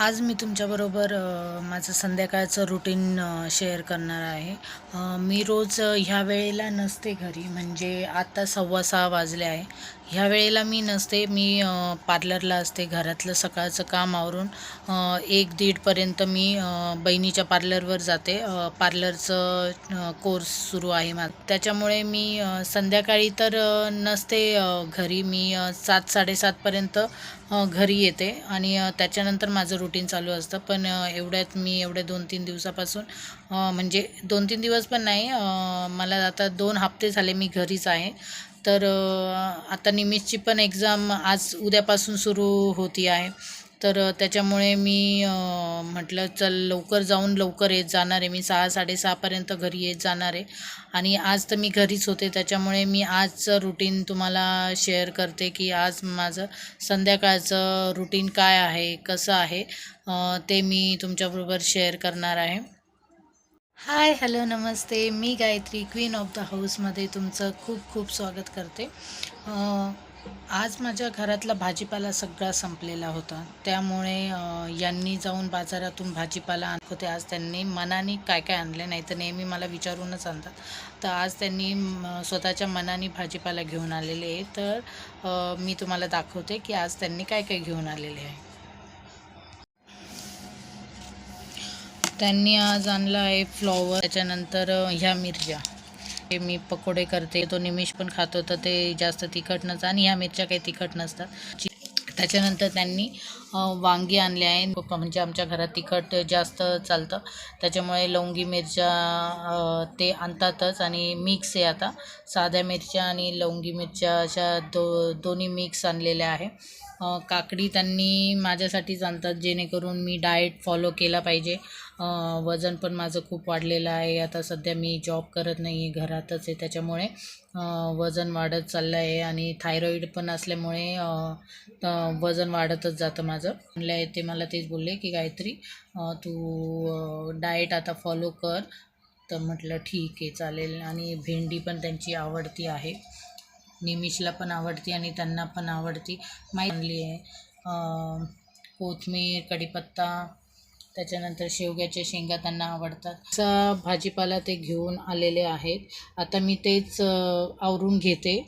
आज मी तुमच्याबरोबर माझं संध्याकाळचं रुटीन शेअर करणार आहे. मी रोज ह्या वेळेला नसते घरी. म्हणजे आत्ता सव्वा सहा वाजले आहे. ह्या वेळेला मी नसते मी पार्लरला असते घरातलं सकाळचं काम आवरून एक दीडपर्यंत मी बहिणीच्या पार्लरवर जाते. पार्लरचं कोर्स सुरू आहे मा त्याच्यामुळे मी संध्याकाळी तर नसते घरी. मी सात साडेसातपर्यंत घरी येते आणि त्याच्यानंतर माझं रुटीन चालू असतं. पण एवढ्यात मी एवढ्या दोन तीन दिवसापासून म्हणजे दोन तीन दिवस पण नाही मला आता दोन हप्ते झाले मी घरीच आहे. तर आता निमिषची पण एक्झाम आज उद्यापासून सुरू होती आहे. तर त्याच्यामुळे मी म्हटलं चल लवकर जाऊन लवकर येत जाणार आहे. मी सहा साडेसहापर्यंत घरी येत जाणार आहे. आणि आज तर मी घरीच होते. त्याच्यामुळे मी आजचं रुटीन तुम्हाला शेअर करते की आज माझं संध्याकाळचं रुटीन काय आहे कसं आहे ते मी तुमच्याबरोबर शेअर करणार आहे. हाय हॅलो नमस्ते. मी गायत्री क्वीन ऑफ द हाऊसमध्ये तुमचं खूप खूप स्वागत करते. आज माझ्या घरातला भाजीपाला सगळा संपलेला होता. त्यामुळे यांनी जाऊन बाजारातून भाजीपाला आणत होते. आज त्यांनी मनाने काय काय आणले नाही तर नेहमी मला विचारूनच आणतात. तर आज त्यांनी स्वतःच्या मनाने भाजीपाला घेऊन आलेले आहे. तर मी तुम्हाला दाखवते की आज त्यांनी काय काय घेऊन आलेले आहे. त्यांनी आज आणला आहे फ्लॉवर त्याच्यानंतर ह्या मिरच्या. हे मी पकोडे करते. तो निमिष पण खातो तर ते जास्त तिखट नसतं आणि ह्या मिरच्या काही तिखट नसतात. त्याच्यानंतर त्यांनी वांगी आणले आहे. म्हणजे आमच्या घरात तिखट जास्त चालतं. त्याच्यामुळे लवंगी मिरच्या ते आणतातच आणि मिक्स आहे आता. साध्या मिरच्या आणि लवंगी मिरच्या अशा दो दोन्ही मिक्स आणलेल्या आहे. काकडी त्यांनी माझ्यासाठीच आणतात जेणेकरून मी डाएट फॉलो केला पाहिजे. वजन पण माझं खूप वाढलेलं आहे. आता सध्या मी जॉब करत नाही आहे घरातच आहे त्याच्यामुळे वजन वाढत चाललं आहे आणि थायरॉईड पण असल्यामुळे वजन वाढतच जातं माझं. म्हणलं ते मला तेच बोलले की गायत्री तू डाएट आता फॉलो कर. तर म्हटलं ठीक आहे चालेल. आणि भेंडी पण त्यांची आवडती आहे. निमिषला पण आवडती आणि त्यांना पण आवडती. माहिती आणली आहे. कोथमीर कढीपत्ता त्याच्यानंतर शेवग्याच्या शेंगा त्यांना आवडतात. असा भाजीपाला ते घेऊन आलेले आहेत. आता मी तेच आवरून घेते.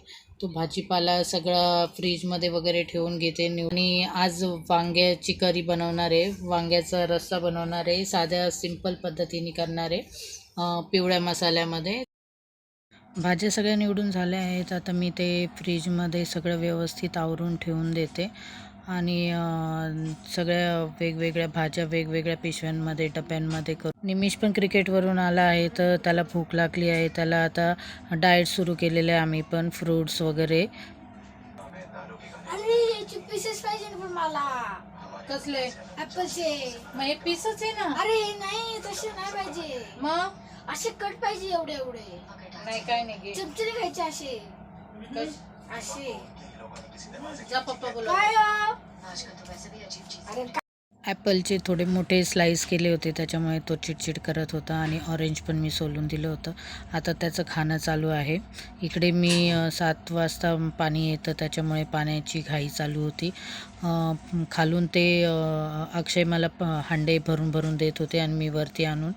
तो भाजीपाला सगळा फ्रीजमध्ये वगैरे ठेवून घेते. आणि आज वांग्याची करी बनवणार आहे. वांग्याचा रस्सा बनवणार आहे. साध्या सिंपल पद्धतीने करणार आहे. पिवळ्या मसाल्यामध्ये. भाज्या सगळ्या निवडून झाल्या आहेत. आता मी ते फ्रीजमध्ये सगळं व्यवस्थित आवरून ठेवून देते. आणि सगळ्या वेगवेगळ्या भाज्या वेगवेगळ्या पिशव्यांमध्ये डब्यांमध्ये करून. निमिष पण क्रिकेटवरून आला आहे तर त्याला भूक लागली आहे. त्याला आता डाएट सुरू केलेलं आहे आम्ही पण फ्रूट्स वगैरे. कसले? ऍपलचे मग हे पीसच आहे ना? अरे नाही तसे नाही पाहिजे. मग? असे कट पाहिजे एवढे एवढे नाही काय नाही चमचने खायचे असे. असे. जा पप्पा बोला काय हो? अरे ॲपलचे थोडे मोठे स्लाईस केले होते त्याच्यामुळे तो चिडचिड करत होता आणि ऑरेंज पण मी सोलून दिलं होतं. आता त्याचं खाणं चालू आहे. इकडे मी सात वाजता पाणी येतं त्याच्यामुळे पाण्याची घाई चालू होती. खालून ते अक्षय मला प हांडे भरून भरून देत होते आणि मी वरती आणून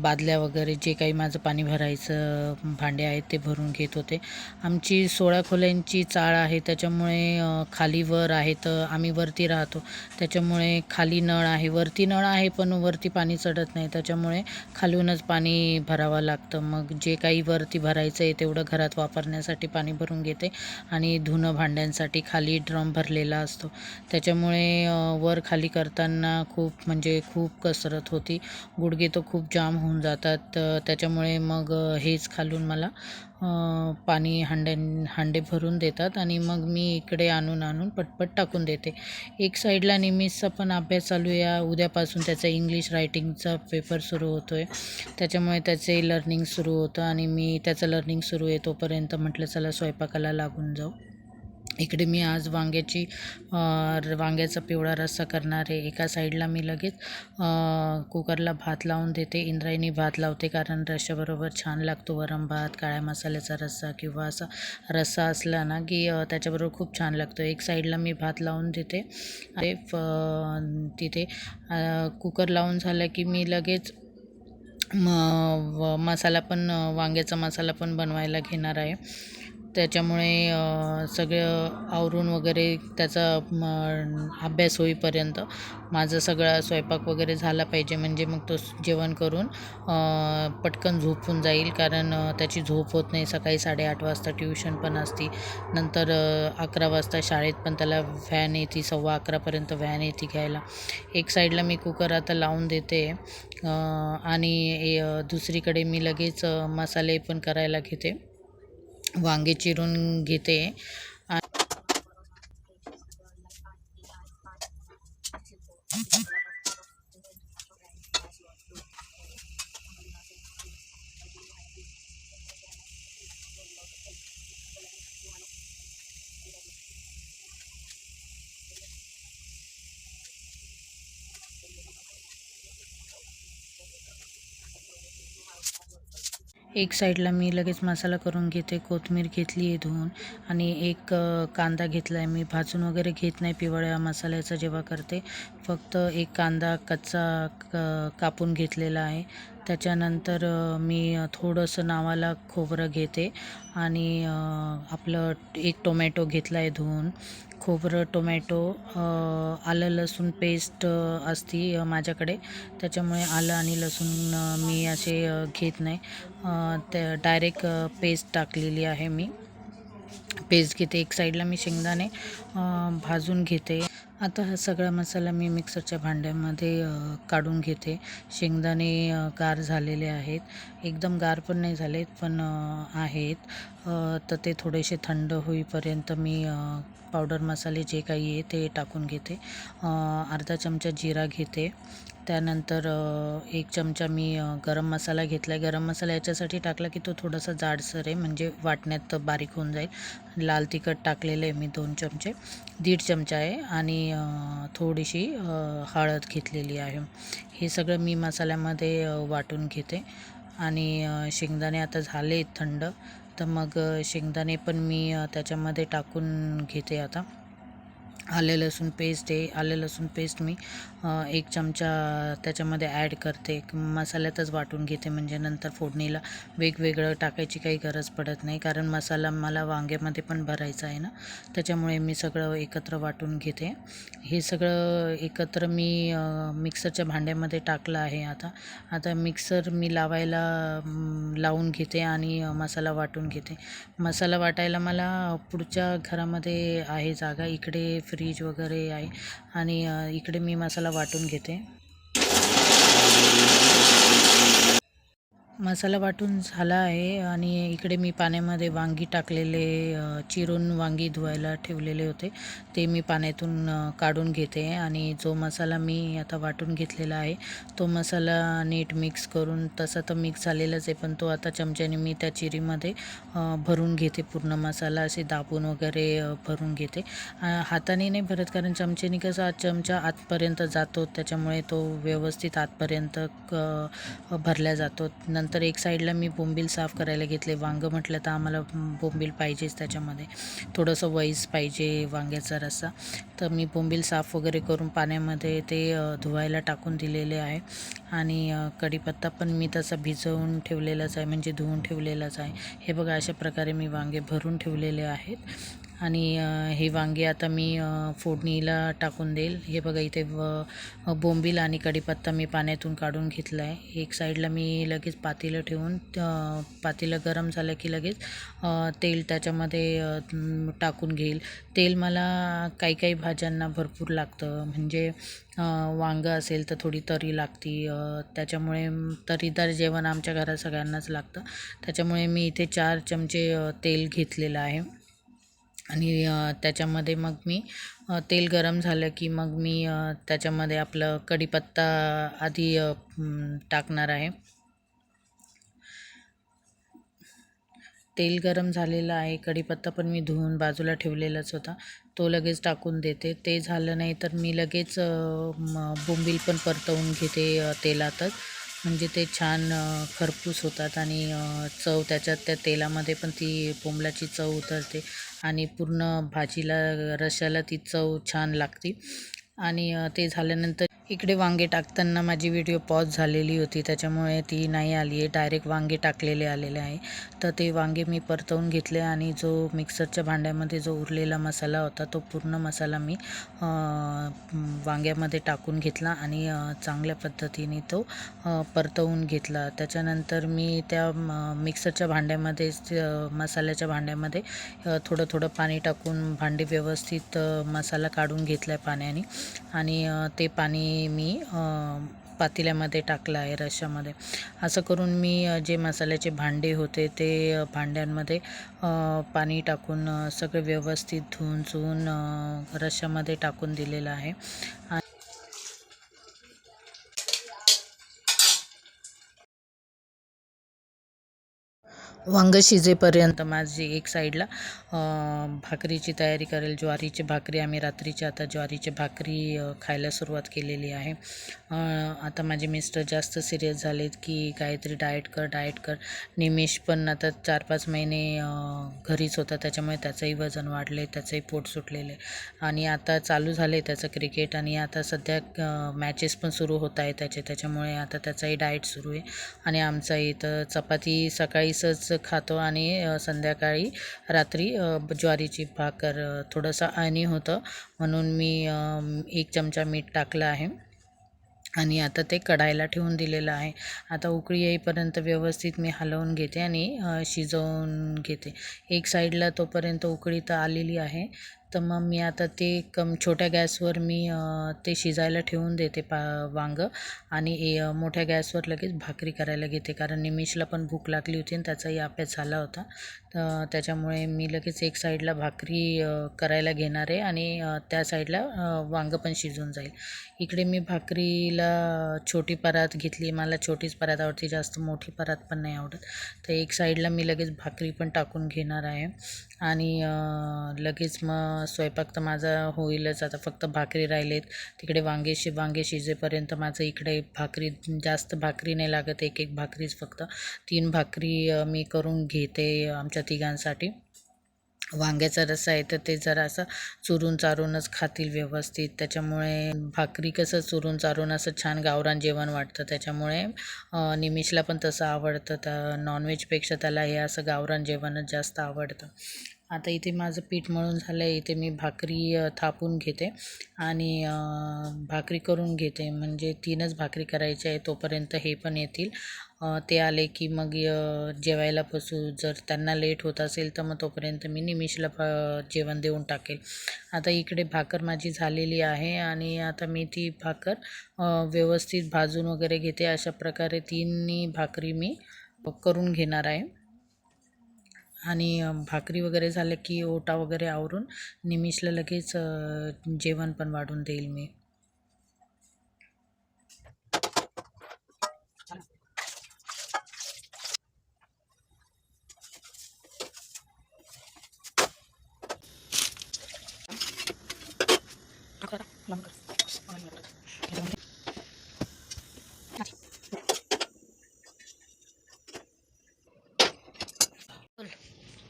बादल्या वगैरे जे काही माझं पाणी भरायचं भांडे आहेत ते भरून घेत होते. आमची सोळा खोल्यांची चाळ आहे त्याच्यामुळे खाली वर आहे तर आम्ही वरती राहतो. त्याच्यामुळे खाली नळ आहे वरती नळ आहे पण वरती पाणी चढत नाही. त्याच्यामुळे खालूनच पाणी भरावं लागतं. मग जे काही वरती भरायचं आहे तेवढं घरात वापरण्यासाठी पाणी भरून घेते आणि धुणं भांड्यांसाठी खाली ड्रम भरलेला असतो. त्याच्यामुळे वर खाली करताना खूप म्हणजे खूप कसरत होती. गुडघे तर खूप जाम होऊन जातात. त्याच्यामुळे मग हेच खालून मला पाणी हांड्यां हांडे भरून देतात आणि मग मी इकडे आणून आणून पटपट टाकून देते. एक साईडला निमिसचा पण अभ्यास चालू आहे. उद्यापासून त्याचा इंग्लिश रायटिंगचा पेपर सुरू होतो आहे त्याच्यामुळे त्याचे लर्निंग सुरू होतं आणि मी त्याचं लर्निंग सुरू आहे तोपर्यंत म्हटलं चला स्वयंपाकाला लागून जाऊ. इकडे मी आज वांग्याची र- वांग्याचा पिवळा रस्सा करणार आहे. एका साईडला मी लगेच कुकरला भात लावून देते. इंद्रायणी भात लावते कारण रश्श्याबरोबर छान लागतो वरम भात काळ्या मसाल्याचा रस्सा किंवा असा रस्सा असला ना की त्याच्याबरोबर खूप छान लागतो. एक साईडला मी भात लावून देते. ते फ- तिथे कुकर लावून झालं की मी लगेच म व मसाला पण वांग्याचा मसाला पण बनवायला घेणार आहे. त्याच्यामुळे सगळं आवरून वगैरे त्याचा म, अभ्यास होईपर्यंत माझं सगळा स्वयंपाक वगैरे झाला पाहिजे. म्हणजे मग तो जेवण करून पटकन झोपून जाईल. कारण त्याची झोप होत नाही. सकाळी साडेआठ वाजता ट्युशन पण असती. नंतर अकरा वाजता शाळेत पण त्याला व्हॅन येते. सव्वा अकरापर्यंत व्हॅन येते घ्यायला. एक साईडला मी कुकर आता लावून देते. आणि दुसरीकडे मी लगेच मसाले पण करायला घेते. वांगे चिरून घेते. एक साईडला मी लगेच मसाला करून घेते कोथिंबीर घेतली आहे धुवून आणि एक कांदा घेतला आहे मी. भाजून वगैरे घेत नाही पिवळ्या मसाल्याचा जेव्हा करते. फक्त एक कांदा कच्चा क कापून घेतलेला आहे. त्याच्यानंतर मी थोडंसं नावाला खोबरं घेते आणि आपलं एक टोमॅटो घेतला आहे धुवून. खोबरं टोमॅटो आलं लसूण पेस्ट असती माझ्याकडे. त्याच्यामुळे आलं आणि लसूण मी असे घेत नाही. त्या डायरेक्ट पेस्ट टाकलेली आहे मी. पेस्ट घेते. एक साईडला मी शेंगदाणे भाजून घेते. आता हा सगळा मसाला मी मिक्सरच्या भांड्यामध्ये काढून घेते. शेंगदाणे गार झालेले आहेत. एकदम गार पण नाही झालेत पण आहेत. तर ते थोडेसे थंड होईपर्यंत मी पावडर मसाले जे काही आहे ते टाकून घेते. अर्धा चमचा जिरा घेते. त्यानंतर एक चमचा मी गरम मसाला घेतला आहे गरम मसाला याच्यासाठी टाकला की तो थोडासा जाडसर आहे. म्हणजे वाटण्यात बारीक होऊन जाईल. लाल तिखट टाकलेलं आहे मी दोन चमचे. दीड चमचा आहे. आणि थोडीशी हळद घेतलेली आहे. हे सगळं मी मसाल्यामध्ये वाटून घेते. आणि शेंगदाणे आता झाले थंड. तर मग शेंगदाणे पण मी त्याच्यामध्ये टाकून घेते आता. आले लसूण पेस्ट आहे. आले लसूण पेस्ट मी एक चमचा त्याच्यामध्ये ॲड करते. मसाल्यातच वाटून घेते. म्हणजे नंतर फोडणीला वेगवेगळं टाकायची काही गरज पडत नाही. कारण मसाला मला वांग्यामध्ये पण भरायचा आहे ना त्याच्यामुळे मी सगळं एकत्र वाटून घेते. हे सगळं एकत्र मी मिक्सरच्या भांड्यामध्ये टाकलं आहे आता. आता मिक्सर मी लावायला लावून घेते आणि मसाला वाटून घेते. मसाला वाटायला मला पुढच्या घरामध्ये आहे जागा. इकडे फ्रीज वगैरे आहे. आणि इकडे मी मसाला वाटून घेते. मसाला वाटून झाला आहे आणि इकडे मी पाण्यामध्ये वांगी टाकलेले चिरून वांगी धुवायला ठेवलेले होते. ते मी पाण्यातून काढून घेते आणि जो मसाला मी आता वाटून घेतलेला आहे तो मसाला नीट मिक्स करून तसा तर मिक्स झालेलाच आहे पण तो आता चमच्याने मी त्या चिरीमध्ये भरून घेते पूर्ण मसाला. असे दाबून वगैरे भरून घेते. हाताने नाही भरत कारण चमच्याने कसं चमचा आतपर्यंत जातो त्याच्यामुळे तो व्यवस्थित आतपर्यंत क भरला जातो. नंतर एक साईडला मी बोंबील साफ करायला घेतले. वांगं म्हटलं तर आम्हाला बोंबील पाहिजेच त्याच्यामध्ये. थोडंसं वैस पाहिजे वांग्याचा रस्सा. तर मी बोंबील साफ वगैरे करून पाण्यामध्ये ते धुवायला टाकून दिलेले आहे. आणि कढीपत्ता पण मी तसा भिजवून ठेवलेलाच आहे. म्हणजे धुवून ठेवलेलाच आहे. हे बघा अशा प्रकारे मी वांगे भरून ठेवलेले आहेत. आणि हे वांगे आता मी फोडणीला टाकून देईल. हे बघा इथे व बोंबील आणि कढीपत्ता मी पाण्यातून काढून घेतला आहे एक साईडला मी लगेच पातेलं ठेवून पातेलं गरम झालं की लगेच तेल त्याच्यामध्ये टाकून घेईल. तेल मला काही काही भाज्यांना भरपूर लागतं. म्हणजे वांगं असेल तर थोडी तरी लागती. त्याच्यामुळे तरीदार जेवण आमच्या घरात सगळ्यांनाच लागतं. त्याच्यामुळे मी इथे चार चमचे तेल घेतलेलं आहे. आणि त्याच्यामध्ये मग मी तेल गरम झालं की मग मी त्याच्यामध्ये आपलं कढीपत्ता आधी टाकणार आहे. तेल गरम झालेलं आहे कढीपत्ता पण मी धुवून बाजूला ठेवलेलाच होता. तो लगेच टाकून देते. ते झालं नाही तर मी लगेच बोंबील पण परतवून घेते तेलातच. म्हणजे ते छान खरपूस होतात आणि चव त्याच्यात त्या तेलामध्ये पण ती बोंबलाची चव उतरते आणि पूर्ण भाजीला रश्याला ती चव छान लागते. आणि ते झाल्यानंतर इकडे वांगे टाकताना माझी व्हिडिओ पॉज झालेली होती. त्याच्यामुळे ती नाही आली आहे. डायरेक्ट वांगे टाकलेले आलेले आहे. तर ते वांगे मी परतवून घेतले आणि जो मिक्सरच्या भांड्यामध्ये जो उरलेला मसाला होता तो पूर्ण मसाला मी वांग्यामध्ये टाकून घेतला आणि चांगल्या पद्धतीने तो परतवून घेतला. त्याच्यानंतर मी त्या मिक्सरच्या भांड्यामध्येच मसाल्याच्या भांड्यामध्ये थोडं थोडं पाणी टाकून भांडी व्यवस्थित मसाला काढून घेतला आहे पाण्याने. आणि ते पाणी मी पातेल्यामध्ये टाकलं आहे रश्श्यामध्ये असं करून मी जे मसाल्याचे भांडे होते ते भांड्यांमध्ये पाणी टाकून सगळं सगळे व्यवस्थित धुवून चुवून अ, रश्श्यामध्ये टाकून दिलेलं आहे. वांग शिजेपर्यंत माझी एक साईडला भाकरीची तयारी करेल. ज्वारीची भाकरी आम्ही रात्रीची आता ज्वारीची भाकरी खायला सुरुवात केलेली आहे. आता माझे मिस्टर जास्त सिरियस झालेत की काहीतरी डाएट कर डाएट कर. निमेश पण आता चार पाच महिने घरीच होता. त्याच्यामुळे त्याचंही वजन वाढले त्याचंही पोट सुटलेलं आहे. आणि आता चालू झाले त्याचं क्रिकेट आणि आता सध्या मॅचेस पण सुरू होत आहे त्याचे. त्याच्यामुळे आता त्याचाही डाएट सुरू आहे. आणि आमचा इथं चपाती सकाळीच खातो आणि संध्याकाळी रात्री ज्वारीची भाकर थोडंसं आणि होतं. म्हणून मी एक चमचा मीठ टाकलं आहे. आणि आता ते कढायला ठेवून दिलेलं आहे. आता उकळी येईपर्यंत व्यवस्थित मी हलवून घेते आणि शिजवून घेते. एक साईडला तोपर्यंत उकळी तर आलेली आहे. तर मग मी आता ते कम छोट्या गॅसवर मी ते शिजायला ठेवून देते पा वांगं आणि ए मोठ्या गॅसवर लगेच भाकरी करायला घेते. कारण निमिषला पण भूक लागली होती आणि त्याचाही अभ्यास झाला होता. तर त्याच्यामुळे मी लगेच एक साईडला भाकरी करायला घेणार आहे आणि त्या साईडला वांगं पण शिजून जाईल. इकडे मी भाकरीला छोटी परात घेतली. मला छोटीच परात आवडते जास्त मोठी परात पण नाही आवडत. तर एक साईडला मी लगेच भाकरी पण टाकून घेणार आहे. आणि लगेच मग स्वयंपाक तर माझा होईलच. आता फक्त भाकरी राहिलेत. तिकडे वांगे शि वांगे शिजेपर्यंत माझं इकडे भाकरी जास्त भाकरी नाही लागत. एक एक भाकरीच फक्त. तीन भाकरी मी करून घेते आमच्या तिघांसाठी. वांग्याचा रस्सा आहे तर ते जरा असं चुरून चारूनच खातील व्यवस्थित. त्याच्यामुळे भाकरी कसं चुरून चारून असं छान गावरान जेवण वाटतं. त्याच्यामुळे निमिषला पण तसं आवडतं. तर नॉनव्हेजपेक्षा त्याला हे असं गावरान जेवणच जास्त आवडतं. आता इथे माझं पीठ मळून झालं आहे इथे मी भाकरी थापून घेते आणि भाकरी करून घेते. म्हणजे तीनच भाकरी करायची आहे तोपर्यंत हे पण येतील. ते आले की मग जेवायला बसू जर त्यांना लेट होत असेल तर मग तोपर्यंत मी निमिषला जेवण देऊन टाकेल. आता इकडे भाकर माझी झालेली आहे आणि आता मी ती भाकर व्यवस्थित भाजून वगैरे घेते. अशा प्रकारे तिन्ही भाकरी मी करून घेणार आहे. आणि भाकरी वगैरे झालं की ओटा वगैरे आवरून निमिषला लगेच जेवण पण वाढून देईल मी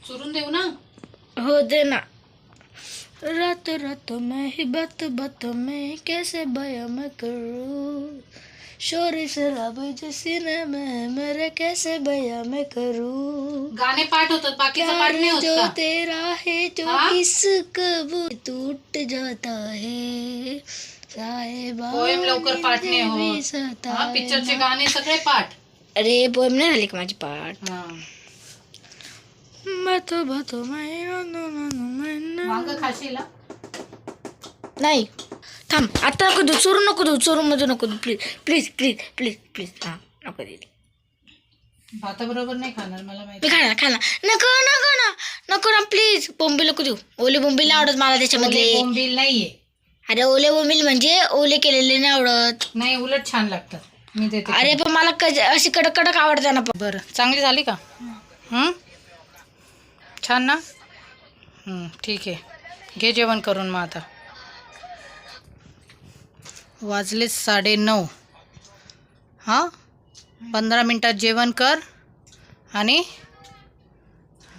चुरून देऊ ना हो दे ना रात रात में ही बात बात में कैसे बया मैं करूँ? शोर शराब जो सीने में मेरे कैसे बया मैं करूँ? गाणे पाठ होतात बाकीचं पाठ प्यार नाही होत जो का? तेरा है जो हाँ? इश्क वो टूट जाता है साहेबा पोएम लवकर पाठ नाही होत. हा पिक्चरचे. गाणे सगळे पाठ. अरे पोएम नाही झाली का माझी पाठ? हा. बातो बातो मैं नो नो नो नो मैं नो. वांग खाशील? हा? नाही. थांब आता नको देऊ चोरू नको देऊ चोरू मध्ये नको देऊ. Please please please please please हां नको दे भाताबरोबर नाही खाणार मला माहिती मी खाणार खाणार. नको नको ना नको ना प्लीज बोंबील नको देऊ. ओले बोंबील नाही आवडत मला त्याच्यामधले. ओले बोंबील नाहीये. अरे ओले बोंबील म्हणजे ओले केलेले नाही आवडत. नाही उलट छान लागतात. मी देते अरे पण मला कज अशी कडक कडक आवडते ना पण. बरं चांगली झाली का? हं? छान ना? ठीक आहे. घे जेवण करून मग आता. वाजले साडे नऊ हां? पंधरा मिनटात जेवण कर आणि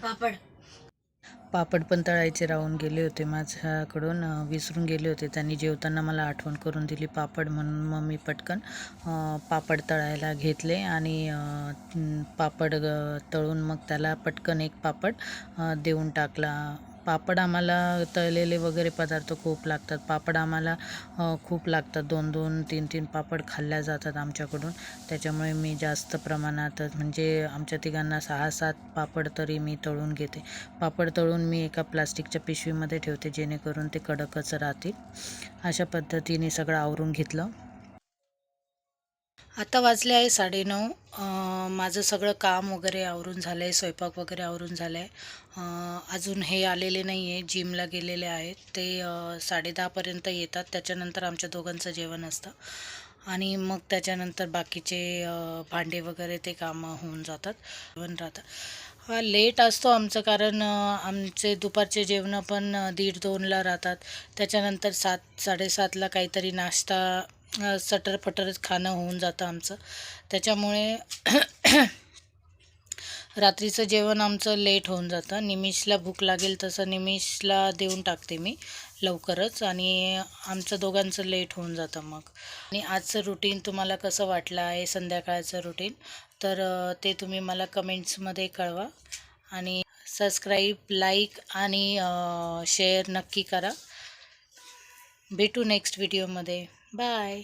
पापड. पापड पण तळायचे राहून गेले होते माझ्याकडून विसरून गेले होते. त्यांनी जेवताना मला आठवण करून दिली पापड म्हणून मग मी पटकन पापड तळायला घेतले आणि पापड तळून मग त्याला पटकन एक पापड देऊन टाकला. पापड आम्हाला तळलेले वगैरे पदार्थ खूप लागतात. पापड आम्हाला खूप लागतात. दोन दोन तीन तीन पापड खाल्ल्या जातात आमच्याकडून. त्याच्यामुळे मी जास्त प्रमाणात म्हणजे आमच्या तिघांना सहा सात पापड तरी मी तळून घेते. पापड तळून मी एका प्लास्टिकच्या पिशवीमध्ये ठेवते जेणेकरून ते कडकच राहतील. अशा पद्धतीने सगळं आवरून घेतलं. आता वाजले आहे साडेनऊ. माझं सगळं काम वगैरे आवरून झालं आहे स्वयंपाक वगैरे आवरून झालं आहे अजून हे आलेले नाही आहे जिमला गेलेले आहेत. ते साडेदहापर्यंत येतात. त्याच्यानंतर आमच्या दोघांचं जेवण असतं. आणि मग त्याच्यानंतर बाकीचे भांडे वगैरे ते कामं होऊन जातात. जेवण राहतात हा लेट असतो आमचं कारण आमचे दुपारचे जेवणं पण दीड दोनला राहतात. त्याच्यानंतर सात साडेसातला काहीतरी नाश्ता सटरफटरच खाणं होऊन जातं आमचं. त्याच्यामुळे रात्रीचं जेवण आमचं लेट होऊन जातं. निमिषला भूक लागेल तसं निमिषला देऊन टाकते मी लवकरच आणि आमचं दोघांचं लेट होऊन जातं मग. आणि आजचं रुटीन तुम्हाला कसं वाटलं आहे संध्याकाळचं रुटीन तर ते तुम्ही मला कमेंट्समध्ये कळवा आणि सबस्क्राईब लाईक आणि शेअर नक्की करा. भेटू नेक्स्ट व्हिडिओमध्ये बाय